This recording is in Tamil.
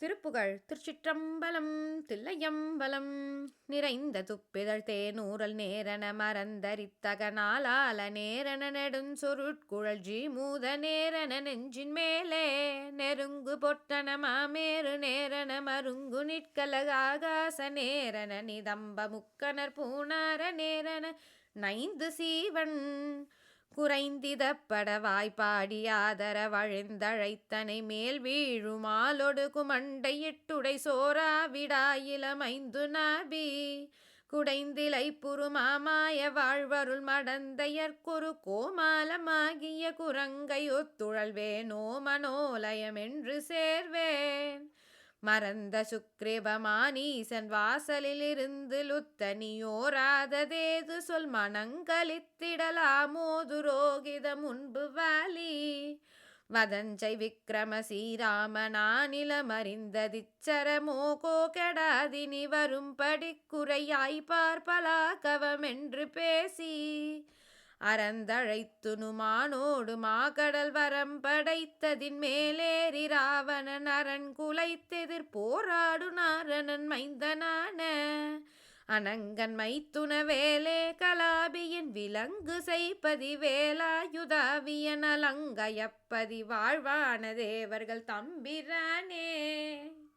திருப்புகழ் திருச்சிற்றம்பலம் தில்லையம்பலம். நிறைந்த துப்பிதழ் தேனூரல் நேரன மறந்தரித்தகனாலால நேரன நெடுஞ்சொருட்குழல் ஜி மூத நேரன நெஞ்சின் மேலே. நெருங்கு பொட்டன மாமேறு நேரன மருங்கு நிற்கலகாகாச நேரன நிதம்ப முக்கனர் பூனார நேரன நைந்து சீவன். குறைந்திதப்பட வாய்ப்பாடி ஆதர வழிந்தழைத்தனை மேல் வீழுமாலொடு குமண்டையிட்டுடை சோரா விடாயிலமைந்து நாபி. குடைந்திலை புறுமாமாய வாழ்வருள் மடந்தையற்குரு கோமாலமாகிய குரங்கை ஒத்துழல்வேனோ மனோலயமென்று சேர்வேன். மறந்த சுக்ரிபமானீசன் வாசலிலிருந்து லுத்தனியோராததேது சொல் மனங்களித்திடலாமோது ரோகித முன்பு வாலி. வதஞ்சை விக்ரம ஸ்ரீராமனானிலமறிந்ததிச்சரமோ கோ கெடாதினி வரும்படி குறையாய் பார்ப்பலாகவமென்று பேசி அறந்தழைத்துனுமானோடு மாகடல் வரம் படைத்ததின் மேலேறி ராவணன் அரண் குலைத்தெதிர் போராடு நாரணன் மைந்தனான. அனங்கன் மைத்துன வேலே கலாபியின் விலங்கு செய்பதி வேலாயுதாவியன் அலங்கயப்பதி வாழ்வான தேவர்கள் தம்பிரானே.